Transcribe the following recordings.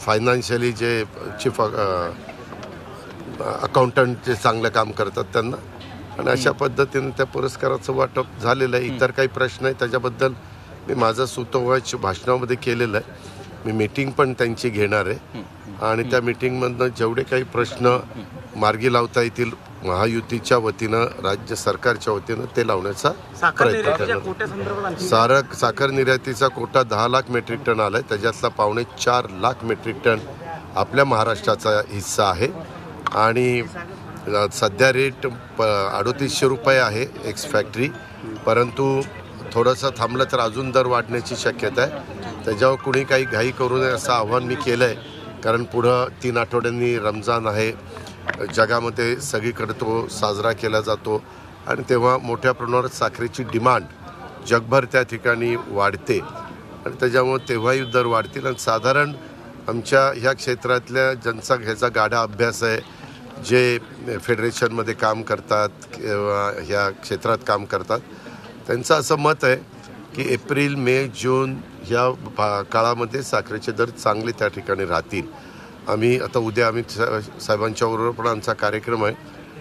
Financially जे chief accountant जे चांगलं काम करतात त्यांना. आणि अशा पद्धतीने त्या पुरस्काराचं वाटप झालेलं आहे. इतर काही प्रश्न आहे त्याच्याबद्दल मी माझं सुतोवाच भाषणामध्ये केलेलं आहे. मी मीटिंग पण त्यांची घेणार आहे. आणि त्या मीटिंगमधनं जेवढे काही प्रश्न मार्गी लावता येतील महायुतीच्या वतीनं राज्य सरकारच्या वतीनं ते लावण्याचा प्रयत्न करणार. सारक साखर निर्यातीचा कोटा दहा लाख मेट्रिक टन आला आहे त्याच्यातला पावणे चार लाख मेट्रिक टन आपल्या महाराष्ट्राचा हिस्सा आहे. आणि सध्या रेट प अडोतीसशे रुपये आहे एक्स फॅक्टरी परंतु थोडंसं थांबलं तर अजून दर वाढण्याची शक्यता आहे. त्याच्यावर कुणी काही घाई करू नये असं आव्हान मी केलं आहे कारण पुढं तीन आठवड्यांनी रमजान आहे. जगामध्ये सगळीकडे तो साजरा केला जातो आणि तेव्हा मोठ्या प्रमाणात साखरेची डिमांड जगभर त्या ठिकाणी वाढते. आणि त्याच्यामुळे तेव्हाही दर वाढतील आणि साधारण आमच्या ह्या क्षेत्रातल्या ज्यांचा ह्याचा गाढा अभ्यास आहे. जे फेडरेशनमध्ये काम करतात किंवा ह्या क्षेत्रात काम करतात त्यांचं असं मत आहे की एप्रिल मे जून ह्या भा- काळामध्ये साखरेचे दर चांगले त्या ठिकाणी राहतील. आम्ही आता उद्या आम्ही सा- साहेबांच्या बरोबर पण आमचा कार्यक्रम आहे.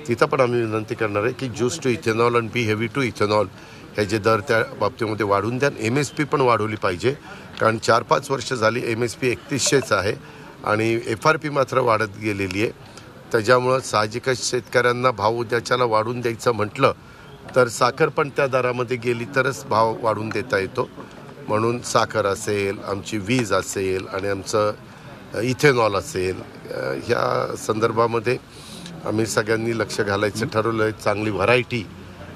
तिथं पण आम्ही विनंती करणार आहे की juice to ethanol and B heavy to ethanol हे जे दर त्या बाबतीमध्ये वाढून द्या. एम एस पी पण वाढवली पाहिजे. कारण चार पाच वर्ष झाली एम एस पी एकतीसशेच आहे आणि एफ आर पी मात्र वाढत गेलेली आहे. त्याच्यामुळं साहजिकच शेतकऱ्यांना भाव उद्याच्याला वाढून द्यायचं म्हटलं तर साखर पण त्या दरामध्ये गेली तरच भाव वाढून देता येतो. म्हणून साखर असेल आमची वीज असेल आणि आमचं इथेनॉल असेल. ह्या संदर्भामध्ये आम्ही सगळ्यांनी लक्ष घालायचं ठरवलं आहे चांगली व्हरायटी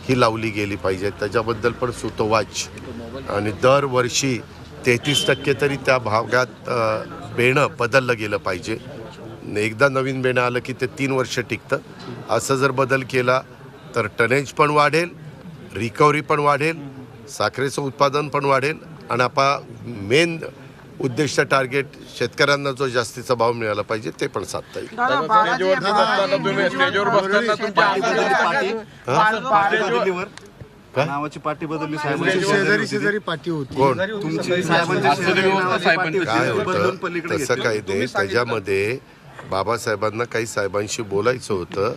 ही लावली गेली पाहिजे. त्याच्याबद्दल पण सुतोवाच. आणि दरवर्षी तेहतीस टक्के तरी त्या भागात बेणं बदललं गेलं पाहिजे. एकदा नवीन बेणं आलं की ते तीन वर्ष टिकतं. असं जर बदल केला तर टनेज पण वाढेल रिकव्हरी पण वाढेल साखरेचं उत्पादन पण वाढेल. आणि आपा मेन उद्दिष्ट टार्गेट शेतकऱ्यांना जो जास्तीचा भाव मिळाला पाहिजे ते पण साधता येईल. नावाची पार्टी बदलली साहेबांची शेजारी शेजारी पाठी होती. कोण. काय होतं? पलीकडे तसं. काही नाही. त्याच्यामध्ये बाबासाहेबांना काही साहेबांशी बोलायचं होतं.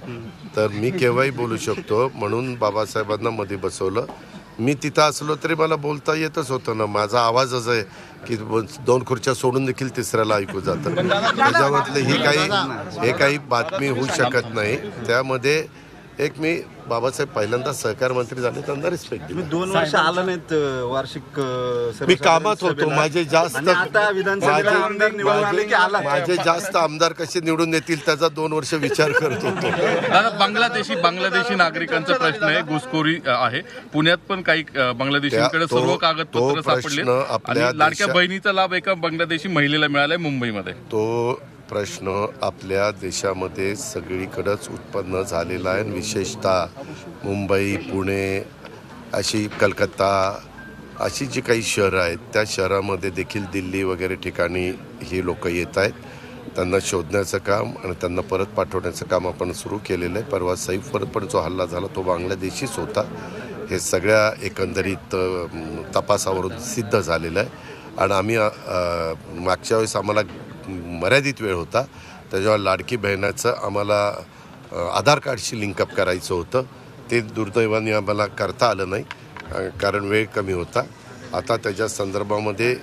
तर मी केव्हाही बोलू शकतो. म्हणून बाबासाहेबांना मध्ये बसवलं. मी तिथं असलो तरी मला बोलता येतच होतं ना. माझा आवाजच आहे की दोन खुर्च्या सोडून देखील तिसऱ्याला ऐकू जातं. त्याच्यामधले ही काही हे काही बातमी होऊ शकत नाही. त्यामध्ये एक मी बाबासाहेब पहिल्यांदा सहकार मंत्री झाले त्यांना रिस्पेक्ट दिली. तुम्ही दोन वर्ष आला नाहीत वार्षिक मी कामात होतो. माझे जास्त माझे- आमदार निवडून आले की आला? माझे जास्त आमदार कसे निवडून येतील त्याचा दोन वर्ष विचार करत होतो. दादा बांगलादेशी बांगलादेशी नागरिकांचा प्रश्न आहे घुसखोरी आहे. पुण्यात पण काही बांगलादेशींकडे सर्व कागदपत्र सापडले लाडक्या बहिणीचा लाभ एका बांगलादेशी महिलेला मिळालाय मुंबईमध्ये. तो प्रश्न आपल्या देशामध्ये सगळीकडंच उत्पन्न झालेला आहे. आणि विशेषतः मुंबई पुणे अशी कलकत्ता अशी जी काही शहरं आहेत त्या शहरामध्ये देखील दिल्ली वगैरे ठिकाणी ही लोक येत आहेत. त्यांना शोधण्याचं काम आणि त्यांना परत पाठवण्याचं काम आपण सुरू केलेलं आहे. परवा सैफवर पण जो हल्ला झाला तो बांगलादेशीच होता. हे सगळ्या एकंदरीत तपासावरून सिद्ध झालेलं आहे. आणि आम्ही मागच्या वेळेस आम्हाला मर्यादित वेळ होता. त्याच्यावर लाडकी बहिणाचं आम्हाला आधार कार्डशी लिंकअप करायचं होतं. ते दुर्दैवाने आम्हाला करता आलं नाही कारण वेळ कमी होता. आता त्याच्या संदर्भामध्ये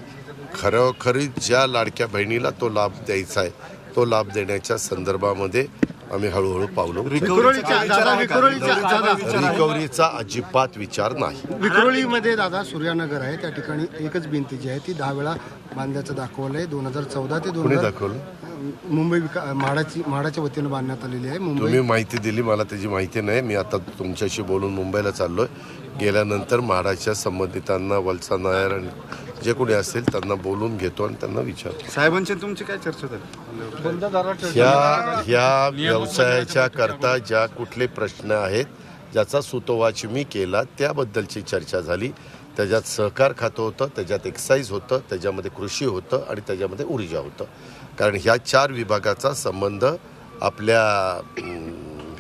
खरोखरी ज्या लाडक्या बहिणीला तो लाभ द्यायचा आहे तो लाभ देण्याच्या संदर्भामध्ये आम्ही हळूहळू पावलं विक्रोळीचा दादा विक्रोळीचा दादा रिकव्हरीचा अजिबात विचार नाही. विक्रोळीमध्ये दादा सूर्यानगर आहे. त्या ठिकाणी एकच भिंत जी आहे ती दहा वेळा बांधण्याचं दाखवलंय. दोन हजार चौदा ते दोन कोणी हजार दाखवलं? मुंबई विका म्हाडाची म्हाडाच्या वतीनं बांधण्यात आलेली आहे. मुंबई तुम्ही माहिती दिली मला त्याची माहिती नाही. मी आता तुमच्याशी बोलून मुंबईला चाललोय. गेल्यानंतर म्हाडाच्या संबंधितांना वलसा नायर आणि जे कोणी असेल त्यांना बोलून घेतो आणि त्यांना विचारतो. साहेबांची तुमची काय चर्चा झाली? ह्या ह्या व्यवसायाच्या करता ज्या कुठले प्रश्न आहेत ज्याचा सुतोवाच मी केला त्याबद्दलची चर्चा झाली. त्याच्यात सहकार खातं होतं त्याच्यात एक्साईज होतं त्याच्यामध्ये कृषी होतं आणि त्याच्यामध्ये ऊर्जा होतं. कारण ह्या चार विभागाचा संबंध आपल्या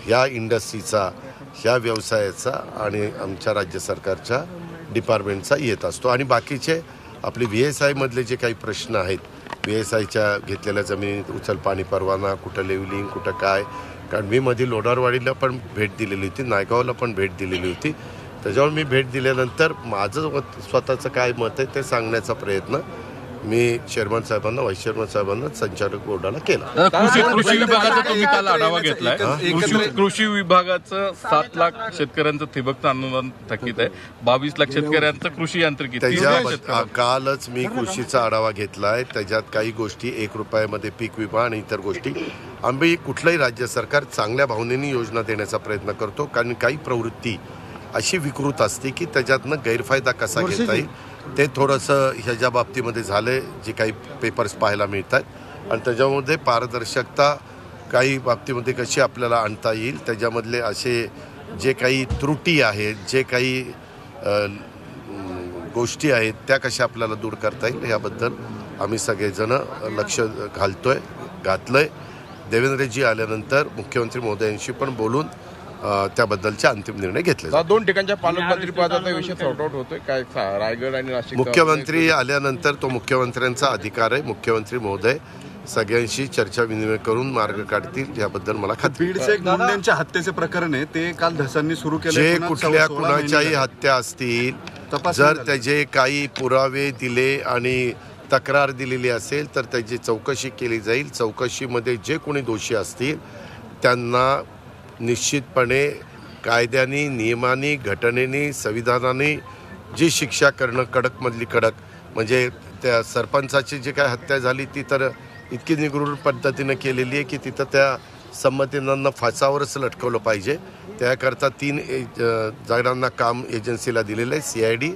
ह्या इंडस्ट्रीचा ह्या व्यवसायाचा आणि आमच्या राज्य सरकारच्या डिपार्टमेंटचा येत असतो. आणि बाकीचे आपली व्ही एस आयमधले जे काही प्रश्न आहेत व्ही एस आयच्या घेतलेल्या जमिनीत उचल पाणी परवाना कुठं लेवलिंग कुठं काय? कारण मी मध्ये लोणारवाडीला पण भेट दिलेली होती नायगावला पण भेट दिलेली होती. त्याच्यावर मी भेट दिल्यानंतर माझं मत- स्वतःचं काय मत आहे ते सांगण्याचा प्रयत्न मी चेअरमन साहेबांना व्हाईस चेअरमन साहेबांना संचालक बोर्डाला केला. कृषी कृषी विभागाचा तुम्ही काल आढावा घेतलाय. कृषी विभागाचं सात लाख शेतकऱ्यांचं ठिबकचं अनुदान थकीत आहे. बावीस लाख शेतकऱ्यांचं कृषी यांत्रिकी. त्याच्या. कालच मी कृषीचा आढावा घेतलाय. त्याच्यात काही गोष्टी एक रुपयामध्ये पीक विमा आणि इतर गोष्टी. आम्ही कुठलंही राज्य सरकार चांगल्या भावनेने योजना देण्याचा प्रयत्न करतो कारण काही प्रवृत्ती अशी विकृत असते की त्याच्यातनं गैरफायदा कसा घेता येईल? ते थोडंसं ह्याच्या बाबतीमध्ये झालंय जे काही पेपर्स पाहायला मिळतात. आणि त्याच्यामध्ये पारदर्शकता काही बाबतीमध्ये कशी आपल्याला आणता येईल त्याच्यामधले असे जे काही त्रुटी आहेत जे काही गोष्टी आहेत त्या कशा आपल्याला दूर करता येईल याबद्दल आम्ही सगळेजण लक्ष घालतोय घातलंय. देवेंद्रजी आल्यानंतर मुख्यमंत्री महोदयांशी पण बोलून त्याबद्दलचे अंतिम निर्णय घेतले. दोन ठिकाणच्या पालकमंत्री पदाचा विषय सॉर्ट आउट होतोय काय रायगड आणि नाशिक मुख्यमंत्री आल्यानंतर तो मुख्यमंत्र्यांचा अधिकार आहे मुख्यमंत्री महोदय सगळ्यांशी चर्चा विनिमय करून मार्ग काढतील याबद्दल मला खात्री हत्येचे प्रकरण आहे ते काल धसांनी सुरू केले जे कुठल्या कुणाच्याही. हत्या असतील जर. त्याचे काही पुरावे दिले आणि तक्रार दिलेली असेल तर त्याची चौकशी केली जाईल चौकशीमध्ये जे कोणी दोषी असतील त्यांना निश्चितपणे कायद्याने नियमाने घटनेने संविधानाने जी शिक्षा करणं कडकमधली कडक म्हणजे त्या सरपंचाची जी काय हत्या झाली ती तर इतकी निगृढ पद्धतीनं केलेली आहे की तिथं त्या संमतींना फासावरच लटकवलं पाहिजे. त्याकरता तीन जणांना काम एजन्सीला दिलेलं आहे C I D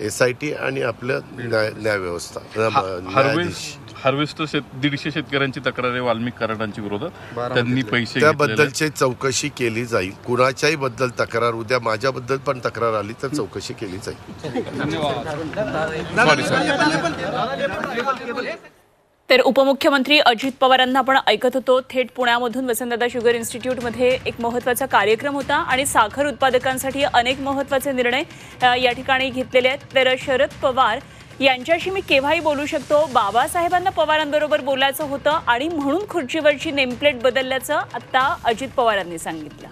S I T आणि आपलं न्याय न्याय व्यवस्था अ, न्यायाधीश. हार्वेस्ट हार्वेस्टर शेत दीडशे शेतकऱ्यांची तक्रार आहे वाल्मिक कराडांची विरोधात. त्यांनी पैसे. त्याबद्दलची चौकशी केली जाईल. कुणाच्याही बद्दल तक्रार उद्या माझ्याबद्दल पण तक्रार आली तर चौकशी केली जाईल. तर उपमुख्यमंत्री अजित पवारांना आपण ऐकत होतो. थेट पुण्यामधून वसंतदादा शुगर इन्स्टिट्यूटमध्ये एक महत्त्वाचा कार्यक्रम होता आणि साखर उत्पादकांसाठी अनेक महत्त्वाचे निर्णय या ठिकाणी घेतलेले आहेत. तर शरद पवार यांच्याशी मी केव्हाही बोलू शकतो. बाबासाहेबांना पवारांबरोबर बोलायचं होतं आणि म्हणून खुर्चीवरची नेमप्लेट बदलल्याचं आत्ता अजित पवारांनी सांगितलं.